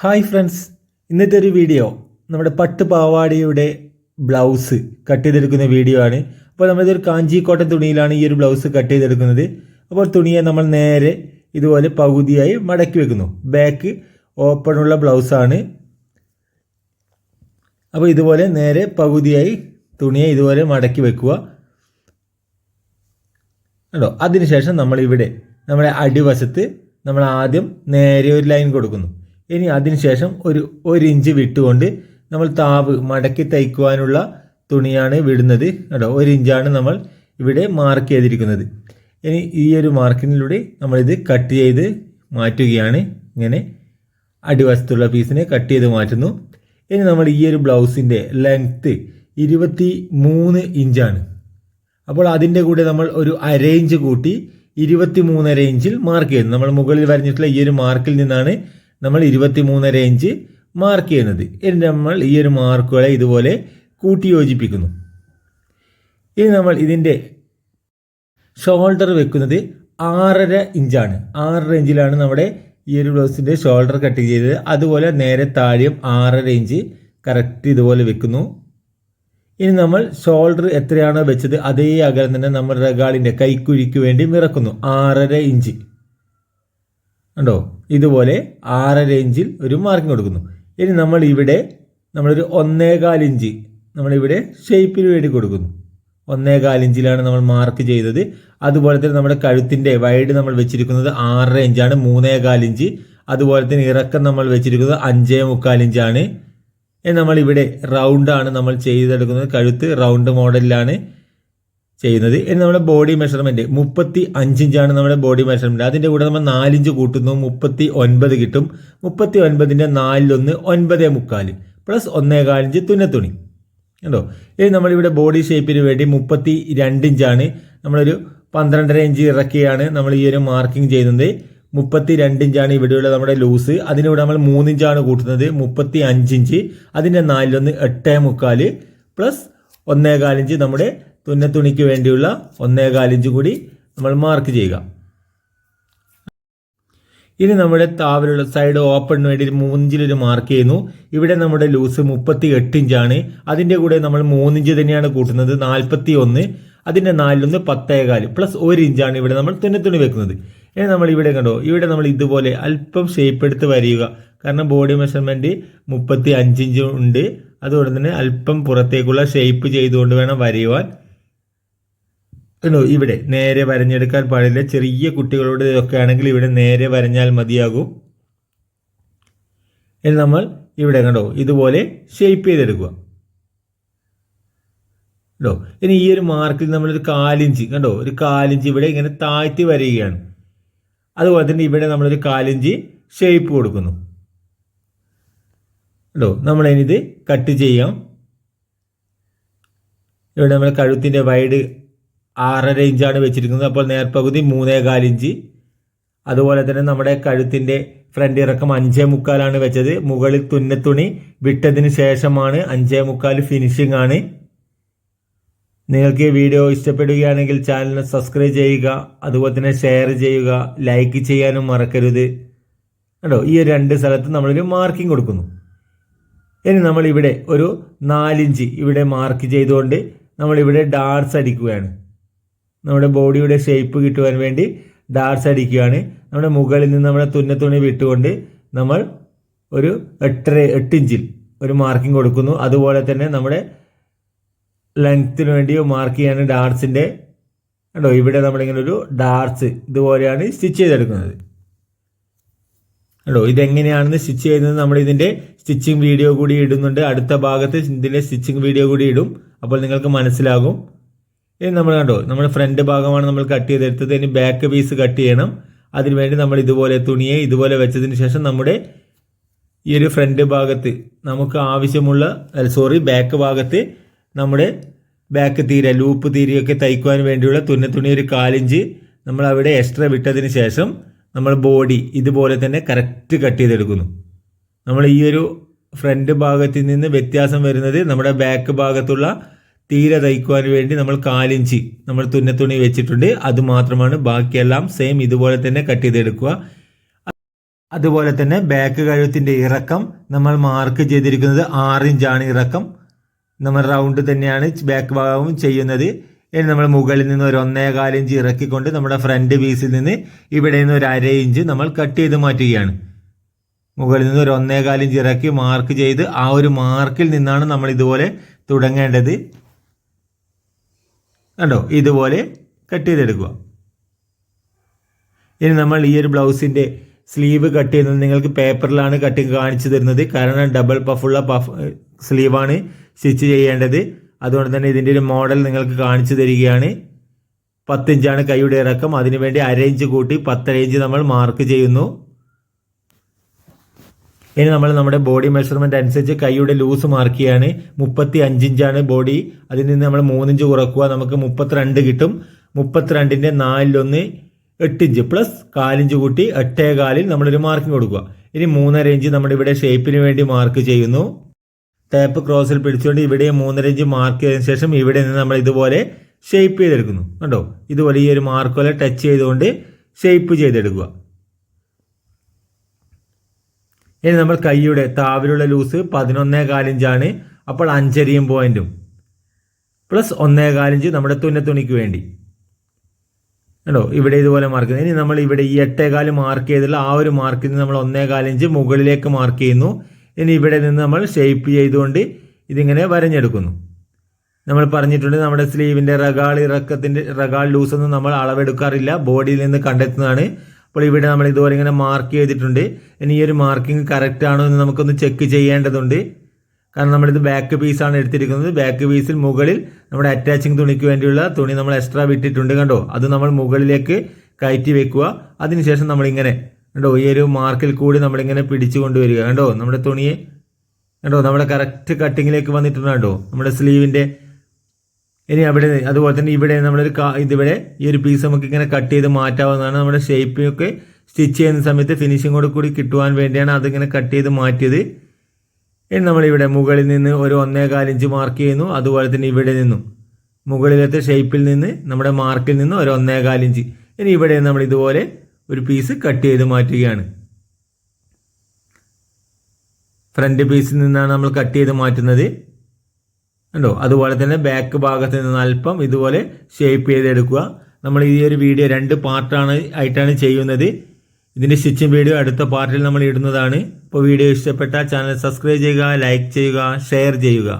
Hi friends ഇന്നത്തെ ഒരു video നമ്മുടെ പട്ട് പാവാടിയുടെ ബ്ലൗസ് കട്ട് ചെയ്തെടുക്കുന്ന വീഡിയോ ആണ്. അപ്പോൾ നമ്മളിതൊരു കാഞ്ചി കോട്ടൺ തുണിയിലാണ് ഈ ഒരു ബ്ലൗസ് കട്ട് ചെയ്തെടുക്കുന്നത്. അപ്പോൾ തുണിയെ നമ്മൾ നേരെ ഇതുപോലെ പകുതിയായി മടക്കി വെക്കുന്നു. ബാക്ക് ഓപ്പണുള്ള ബ്ലൗസാണ് അപ്പോൾ ഇതുപോലെ നേരെ പകുതിയായി തുണിയെ ഇതുപോലെ മടക്കി വെക്കുക. കേട്ടോ അതിനുശേഷം നമ്മളിവിടെ നമ്മുടെ അടിവശത്ത് നമ്മൾ ആദ്യം നേരെ ഒരു ലൈൻ കൊടുക്കുന്നു. ഇനി അതിനുശേഷം ഒരു ഒരു ഇഞ്ച് വിട്ടുകൊണ്ട് നമ്മൾ താവ് മടക്കി തയ്ക്കുവാനുള്ള തുണിയാണ് വിടുന്നത്. കേട്ടോ ഒരു ഇഞ്ചാണ് നമ്മൾ ഇവിടെ മാർക്ക് ചെയ്തിരിക്കുന്നത്. ഇനി ഈ ഒരു മാർക്കിനിലൂടെ നമ്മളിത് കട്ട് ചെയ്ത് മാറ്റുകയാണ്. ഇങ്ങനെ അടിവശത്തുള്ള പീസിനെ കട്ട് ചെയ്ത് മാറ്റുന്നു. ഇനി നമ്മൾ ഈ ഒരു ബ്ലൗസിന്റെ ലെങ്ത്ത് ഇരുപത്തി മൂന്ന് ഇഞ്ചാണ്. അപ്പോൾ അതിന്റെ കൂടെ നമ്മൾ ഒരു അരേഞ്ച് കൂട്ടി ഇരുപത്തി മൂന്നര ഇഞ്ചിൽ മാർക്ക് ചെയ്യുന്നു. നമ്മൾ മുകളിൽ വരഞ്ഞിട്ടുള്ള ഈ ഒരു മാർക്കിൽ നിന്നാണ് നമ്മൾ ഇരുപത്തി മൂന്നര ഇഞ്ച് മാർക്ക് ചെയ്യുന്നത്. എന്നിട്ട് നമ്മൾ ഈ ഒരു മാർക്കുകളെ ഇതുപോലെ കൂട്ടി യോജിപ്പിക്കുന്നു ഇനി നമ്മൾ ഇതിന്റെ ഷോൾഡർ വെക്കുന്നത് ആറര ഇഞ്ചാണ്. ആറര ഇഞ്ചിലാണ് നമ്മുടെ ഈ ഒരു ബ്ലൗസിന്റെ ഷോൾഡർ കട്ട് ചെയ്തത്. അതുപോലെ നേരെ താഴെയും ആറര ഇഞ്ച് കറക്റ്റ് ഇതുപോലെ വെക്കുന്നു. ഇനി നമ്മൾ ഷോൾഡർ എത്രയാണോ വെച്ചത് അതേ അകലം തന്നെ നമ്മൾ റഗാളിന്റെ കൈക്കുഴിക്ക് വേണ്ടി മിറക്കുന്നു ആറര ഇഞ്ച്. ഉണ്ടോ ഇതുപോലെ ആറര ഇഞ്ചിൽ ഒരു മാർക്കിംഗ് കൊടുക്കുന്നു. ഇനി നമ്മൾ ഇവിടെ നമ്മളൊരു ഒന്നേകാൽ ഇഞ്ച് നമ്മളിവിടെ ഷേപ്പിന് വേണ്ടി കൊടുക്കുന്നു. ഒന്നേകാൽ ഇഞ്ചിലാണ് നമ്മൾ മാർക്ക് ചെയ്തത്. അതുപോലെ തന്നെ നമ്മുടെ കഴുത്തിന്റെ വൈഡ് നമ്മൾ വെച്ചിരിക്കുന്നത് ആറര ഇഞ്ചാണ് മൂന്നേകാൽ ഇഞ്ച് അതുപോലെ തന്നെ ഇറക്കം നമ്മൾ വെച്ചിരിക്കുന്നത് അഞ്ചേ മുക്കാൽ ഇഞ്ചാണ് നമ്മൾ ഇവിടെ റൗണ്ടാണ് നമ്മൾ ചെയ്തെടുക്കുന്നത്. കഴുത്ത് റൗണ്ട് മോഡലിലാണ് ചെയ്യുന്നത്. ഇനി നമ്മുടെ ബോഡി മെഷർമെന്റ് മുപ്പത്തി അഞ്ചിഞ്ചാണ് നമ്മുടെ ബോഡി മെഷർമെന്റ് അതിന്റെ കൂടെ നമ്മൾ നാലിഞ്ച് കൂട്ടുന്നു. മുപ്പത്തി ഒൻപത് കിട്ടും. മുപ്പത്തി ഒൻപതിന്റെ നാലിലൊന്ന് ഒൻപതേ മുക്കാൽ പ്ലസ് ഒന്നേകാലിഞ്ച് തുന്നത്തുണി. കണ്ടോ? ഇനി നമ്മളിവിടെ ബോഡി ഷേപ്പിന് വേണ്ടി മുപ്പത്തി രണ്ടിഞ്ചാണ് നമ്മളൊരു പന്ത്രണ്ടര ഇഞ്ച് ഇറക്കിയാണ് നമ്മൾ ഈ ഒരു മാർക്കിംഗ് ചെയ്യുന്നത്. മുപ്പത്തി രണ്ടിഞ്ചാണ് ഇവിടെയുള്ള നമ്മുടെ ലൂസ് അതിനിടെ നമ്മൾ മൂന്നിഞ്ചാണ് കൂട്ടുന്നത്. മുപ്പത്തി അഞ്ചിഞ്ച് അതിന്റെ നാലിലൊന്ന് എട്ടേ മുക്കാൽ പ്ലസ് ഒന്നേകാലിഞ്ച് നമ്മുടെ തുന്നത്തുണിക്ക് വേണ്ടിയുള്ള ഒന്നേകാലിഞ്ച് കൂടി നമ്മൾ മാർക്ക് ചെയ്യുക. ഇനി നമ്മുടെ താവിലുള്ള സൈഡ് ഓപ്പണിന് വേണ്ടി മൂന്നിഞ്ചിലൊരു മാർക്ക് ചെയ്യുന്നു. ഇവിടെ നമ്മുടെ ലൂസ് മുപ്പത്തി എട്ട് ഇഞ്ചാണ്. അതിന്റെ കൂടെ നമ്മൾ മൂന്നിഞ്ച് തന്നെയാണ് കൂട്ടുന്നത്. നാൽപ്പത്തി ഒന്ന് അതിന്റെ നാലിലൊന്ന് പത്തേകാൽ. പ്ലസ് ഒരു ഇഞ്ചാണ് ഇവിടെ നമ്മൾ തുന്നത്തുണി വെക്കുന്നത്. ഇനി നമ്മൾ ഇവിടെ കണ്ടോ ഇവിടെ നമ്മൾ ഇതുപോലെ അല്പം ഷേപ്പ് എടുത്ത് വരിക കാരണം ബോഡി മെഷർമെന്റ് മുപ്പത്തി അഞ്ചിഞ്ച് ഉണ്ട്. അതുകൊണ്ട് തന്നെ അല്പം പുറത്തേക്കുള്ള ഷേപ്പ് ചെയ്തുകൊണ്ട് വേണം വരയുവാൻ. കണ്ടോ ഇവിടെ നേരെ വരഞ്ഞെടുക്കാൻ പാടില്ല. ചെറിയ കുട്ടികളോട് ഇതൊക്കെ ആണെങ്കിൽ ഇവിടെ നേരെ വരഞ്ഞാൽ മതിയാകും. ഇനി നമ്മൾ ഇവിടെ കണ്ടോ ഇതുപോലെ ഷേപ്പ് ചെയ്തെടുക്കുക. കണ്ടോ ഇനി ഈ ഒരു മാർക്കിൽ നമ്മളൊരു കാലിഞ്ച് കണ്ടോ ഒരു കാലിഞ്ച് ഇവിടെ ഇങ്ങനെ താഴ്ത്തി വരികയാണ് അതുപോലെ തന്നെ ഇവിടെ നമ്മളൊരു കാലിഞ്ച് ഷേപ്പ് കൊടുക്കുന്നു. കണ്ടോ ഇത് കട്ട് ചെയ്യാം. ഇവിടെ നമ്മൾ കഴുത്തിന്റെ വൈഡ് ആറര ഇഞ്ചാണ് വെച്ചിരിക്കുന്നത്. അപ്പോൾ നേർപ്പകുതി മൂന്നേകാൽ ഇഞ്ച്. അതുപോലെ തന്നെ നമ്മുടെ കഴുത്തിന്റെ ഫ്രണ്ട് ഇറക്കം അഞ്ചേ മുക്കാലാണ് വെച്ചത്. മുകളിൽ തുന്നത്തുണി വിട്ടതിന് ശേഷമാണ് അഞ്ചേ മുക്കാൽ ഫിനിഷിംഗ് ആണ്. നിങ്ങൾക്ക് ഈ വീഡിയോ ഇഷ്ടപ്പെടുകയാണെങ്കിൽ ചാനലിനെ സബ്സ്ക്രൈബ് ചെയ്യുക അതുപോലെ തന്നെ ഷെയർ ചെയ്യുക ലൈക്ക് ചെയ്യാനും മറക്കരുത്. കേട്ടോ ഈ രണ്ട് സ്ഥലത്ത് നമ്മളൊരു മാർക്കിംഗ് കൊടുക്കുന്നു. ഇനി നമ്മൾ ഇവിടെ ഒരു നാലിഞ്ച് ഇവിടെ മാർക്ക് ചെയ്തുകൊണ്ട് നമ്മളിവിടെ ഡാർസ് അടിക്കുകയാണ്. നമ്മുടെ ബോഡിയുടെ ഷേപ്പ് കിട്ടുവാൻ വേണ്ടി ഡാർസ് അടിക്കുകയാണ്. നമ്മുടെ മുകളിൽ നിന്ന് നമ്മുടെ തുന്ന തുണി വിട്ടുകൊണ്ട് നമ്മൾ ഒരു എട്ടര എട്ട് ഇഞ്ചിൽ ഒരു മാർക്കിംഗ് കൊടുക്കുന്നു. അതുപോലെ തന്നെ നമ്മുടെ ലെങ്ത്തിന് വേണ്ടി മാർക്ക് ചെയ്യാണ് ഡാർസിന്റെ കണ്ടോ ഇവിടെ നമ്മളിങ്ങനെ ഒരു ഡാർസ് ഇതുപോലെയാണ് സ്റ്റിച്ച് ചെയ്തെടുക്കുന്നത്. കണ്ടോ ഇതെങ്ങനെയാണെന്ന് സ്റ്റിച്ച് ചെയ്യുന്നത് നമ്മൾ ഇതിന്റെ സ്റ്റിച്ചിങ് വീഡിയോ കൂടി ഇടുന്നുണ്ട്. അടുത്ത ഭാഗത്ത് ഇതിന്റെ സ്റ്റിച്ചിങ് വീഡിയോ കൂടി ഇടും. അപ്പോൾ നിങ്ങൾക്ക് മനസ്സിലാകും. ഇനി നമ്മൾ കണ്ടോ നമ്മുടെ ഫ്രണ്ട് ഭാഗമാണ് നമ്മൾ കട്ട് ചെയ്തെടുത്തത് ഇനി ബാക്ക് പീസ് കട്ട് ചെയ്യണം. അതിനുവേണ്ടി നമ്മൾ ഇതുപോലെ തുണിയെ ഇതുപോലെ വെച്ചതിന് ശേഷം നമ്മുടെ ഈ ഒരു ഫ്രണ്ട് ഭാഗത്ത് നമുക്ക് ആവശ്യമുള്ള സോറി ബാക്ക് ഭാഗത്ത് നമ്മുടെ ബാക്ക് തീര ലൂപ്പ് തീരയൊക്കെ തയ്ക്കുവാൻ വേണ്ടിയുള്ള തുന്ന തുന്നത്തുണി ഒരു കാലിഞ്ച് നമ്മൾ അവിടെ എക്സ്ട്രാ വിട്ടതിന് ശേഷം നമ്മൾ ബോഡി ഇതുപോലെ തന്നെ കറക്റ്റ് കട്ട് ചെയ്തെടുക്കുന്നു. നമ്മൾ ഈ ഒരു ഫ്രണ്ട് ഭാഗത്തിൽ നിന്ന് വ്യത്യാസം വരുന്നത് നമ്മുടെ ബാക്ക് ഭാഗത്തുള്ള തീരെ തയ്ക്കുവാൻ വേണ്ടി നമ്മൾ കാലിഞ്ചി നമ്മൾ തുന്നത്തുണി വെച്ചിട്ടുണ്ട്. അത് മാത്രമാണ് ബാക്കിയെല്ലാം സെയിം ഇതുപോലെ തന്നെ കട്ട് ചെയ്തെടുക്കുക. അതുപോലെ തന്നെ ബാക്ക് കഴുത്തിന്റെ ഇറക്കം നമ്മൾ മാർക്ക് ചെയ്തിരിക്കുന്നത് ആറിഞ്ചാണ് ഇറക്കം. നമ്മൾ റൗണ്ട് തന്നെയാണ് ബാക്ക് ഭാഗവും ചെയ്യുന്നത്. ഇനി നമ്മൾ മുകളിൽ നിന്ന് ഒരു ഒന്നേകാൽ ഇഞ്ച് ഇറക്കിക്കൊണ്ട് നമ്മുടെ ഫ്രണ്ട് പീസിൽ നിന്ന് ഇവിടെ നിന്ന് ഒരു അര ഇഞ്ച് നമ്മൾ കട്ട് ചെയ്ത് മാറ്റുകയാണ്. മുകളിൽ നിന്ന് ഒരു ഒന്നേകാൽ ഇഞ്ച് ഇറക്കി മാർക്ക് ചെയ്ത് ആ ഒരു മാർക്കിൽ നിന്നാണ് നമ്മൾ ഇതുപോലെ തുടങ്ങേണ്ടത്. കണ്ടോ? ഇതുപോലെ കട്ട് ചെയ്തെടുക്കുക. ഇനി നമ്മൾ ഈ ഒരു ബ്ലൗസിന്റെ സ്ലീവ് കട്ട് ചെയ്യുന്നത് നിങ്ങൾക്ക് പേപ്പറിലാണ് കട്ടിങ് കാണിച്ചു തരുന്നത്. കാരണം ഡബിൾ പഫുള്ള പഫ് സ്ലീവാണ് സ്റ്റിച്ച് ചെയ്യേണ്ടത്. അതുകൊണ്ട് തന്നെ ഇതിന്റെ ഒരു മോഡൽ നിങ്ങൾക്ക് കാണിച്ചു തരികയാണ്. പത്തിഞ്ചാണ് കൈയുടെ ഇറക്കം. അതിനുവേണ്ടി അര ഇഞ്ച് കൂട്ടി പത്തര ഇഞ്ച് നമ്മൾ മാർക്ക് ചെയ്യുന്നു. ഇനി നമ്മൾ നമ്മുടെ ബോഡി മെഷർമെന്റ് അനുസരിച്ച് കൈയുടെ ലൂസ് മാർക്ക് ചെയ്യാണ്. മുപ്പത്തി അഞ്ചിഞ്ചാണ് ബോഡി അതിൽ നിന്ന് നമ്മൾ മൂന്നിഞ്ച് കുറക്കുക. നമുക്ക് മുപ്പത്തിരണ്ട് കിട്ടും. മുപ്പത്തിരണ്ടിന്റെ നാലിലൊന്ന് എട്ടിഞ്ച് പ്ലസ് കാലിഞ്ച് കൂട്ടി എട്ടേ കാലിൽ നമ്മളൊരു മാർക്കിംഗ് കൊടുക്കുക. ഇനി മൂന്നര ഇഞ്ച് നമ്മുടെ ഇവിടെ ഷേപ്പിന് വേണ്ടി മാർക്ക് ചെയ്യുന്നു. ടേപ്പ് ക്രോസിൽ പിടിച്ചുകൊണ്ട് ഇവിടെ മൂന്നര ഇഞ്ച് മാർക്ക് ചെയ്തതിനു ശേഷം ഇവിടെ നിന്ന് നമ്മൾ ഇതുപോലെ ഷേപ്പ് ചെയ്തെടുക്കുന്നു. കണ്ടോ? ഇതുപോലെ ഈ ഒരു മാർക്ക് പോലെ ടച്ച് ചെയ്തുകൊണ്ട് ഷേപ്പ് ചെയ്തെടുക്കുക. ഇനി നമ്മൾ കൈയുടെ താവിലുള്ള ലൂസ് പതിനൊന്നേ കാലിഞ്ചാണ്. അപ്പോൾ അഞ്ചരിയും പോയിന്റും. പ്ലസ് ഒന്നേ കാലിഞ്ച് നമ്മുടെ തുന്ന തുണിക്ക് വേണ്ടി. കണ്ടോ? ഇവിടെ ഇതുപോലെ മാർക്ക് ഇനി നമ്മൾ ഇവിടെ ഈ എട്ടേകാൽ മാർക്ക് ചെയ്തിട്ടുള്ള ആ ഒരു മാർക്കിൽ നിന്ന് നമ്മൾ ഒന്നേ കാലിഞ്ച് മുകളിലേക്ക് മാർക്ക് ചെയ്യുന്നു. ഇനി ഇവിടെ നിന്ന് നമ്മൾ ഷേപ്പ് ചെയ്തുകൊണ്ട് ഇതിങ്ങനെ വരഞ്ഞെടുക്കുന്നു. നമ്മൾ പറഞ്ഞിട്ടുണ്ട് നമ്മുടെ സ്ലീവിന്റെ റഗാൾ ഇറക്കത്തിന്റെ റഗാൾ ലൂസൊന്നും നമ്മൾ അളവെടുക്കാറില്ല. ബോഡിയിൽ നിന്ന് കണ്ടെത്തുന്നതാണ്. അപ്പോൾ ഇവിടെ നമ്മൾ ഇതുപോലെ ഇങ്ങനെ മാർക്ക് ചെയ്തിട്ടുണ്ട്. ഇനി ഈ ഒരു മാർക്കിംഗ് കറക്റ്റ് ആണോ എന്ന് നമുക്കൊന്ന് ചെക്ക് ചെയ്യേണ്ടതുണ്ട്. കാരണം നമ്മളിത് ബാക്ക് പീസാണ് എടുത്തിരിക്കുന്നത്. ബാക്ക് പീസിൽ മുകളിൽ നമ്മുടെ അറ്റാച്ചിങ് തുണിക്ക് വേണ്ടിയുള്ള തുണി നമ്മൾ എക്സ്ട്രാ വിട്ടിട്ടുണ്ട് കണ്ടോ? അത് നമ്മൾ മുകളിലേക്ക് കയറ്റി വെക്കുക. അതിനുശേഷം നമ്മളിങ്ങനെ കണ്ടോ? ഈ ഒരു മാർക്കിൽ കൂടി നമ്മളിങ്ങനെ പിടിച്ചു കൊണ്ടുവരിക. കണ്ടോ? നമ്മുടെ തുണിയെ കണ്ടോ? നമ്മുടെ കറക്റ്റ് കട്ടിങ്ങിലേക്ക് വന്നിട്ടുണ്ട് കണ്ടോ? നമ്മുടെ സ്ലീവിന്റെ ഇനി അവിടെ അതുപോലെ തന്നെ ഇവിടെ നമ്മളൊരു ഇതിവിടെ ഈ ഒരു പീസ് നമുക്ക് ഇങ്ങനെ കട്ട് ചെയ്ത് മാറ്റാവുന്നതാണ്. നമ്മുടെ ഷേപ്പിനൊക്കെ സ്റ്റിച്ച് ചെയ്യുന്ന സമയത്ത് ഫിനിഷിങ്ങോട് കൂടി കിട്ടുവാൻ വേണ്ടിയാണ് അതിങ്ങനെ കട്ട് ചെയ്ത് മാറ്റിയത്. ഇനി നമ്മളിവിടെ മുകളിൽ നിന്ന് ഒരു ഒന്നേകാൽ ഇഞ്ച് മാർക്ക് ചെയ്യുന്നു. അതുപോലെ തന്നെ ഇവിടെ നിന്നും മുകളിലത്തെ ഷേപ്പിൽ നിന്ന് നമ്മുടെ മാർക്കിൽ നിന്ന് ഒരു ഒന്നേകാൽ ഇഞ്ച് ഇനി ഇവിടെ നമ്മൾ ഇതുപോലെ ഒരു പീസ് കട്ട് ചെയ്ത് മാറ്റുകയാണ്. ഫ്രണ്ട് പീസിൽ നിന്നാണ് നമ്മൾ കട്ട് ചെയ്ത് മാറ്റുന്നത്. കണ്ടോ? അതുപോലെ തന്നെ ബാക്ക് ഭാഗത്ത് നിന്ന് അല്പം ഇതുപോലെ ഷേപ്പ് ചെയ്തെടുക്കുക. നമ്മൾ ഈ ഒരു വീഡിയോ രണ്ട് പാർട്ടാണ് ആയിട്ടാണ് ചെയ്യുന്നത്. ഇതിന്റെ സ്റ്റിച്ചിങ് വീഡിയോ അടുത്ത പാർട്ടിൽ നമ്മൾ ഇടുന്നതാണ്. ഇപ്പോൾ വീഡിയോ ഇഷ്ടപ്പെട്ടാൽ ചാനൽ സബ്സ്ക്രൈബ് ചെയ്യുക ലൈക്ക് ചെയ്യുക ഷെയർ ചെയ്യുക.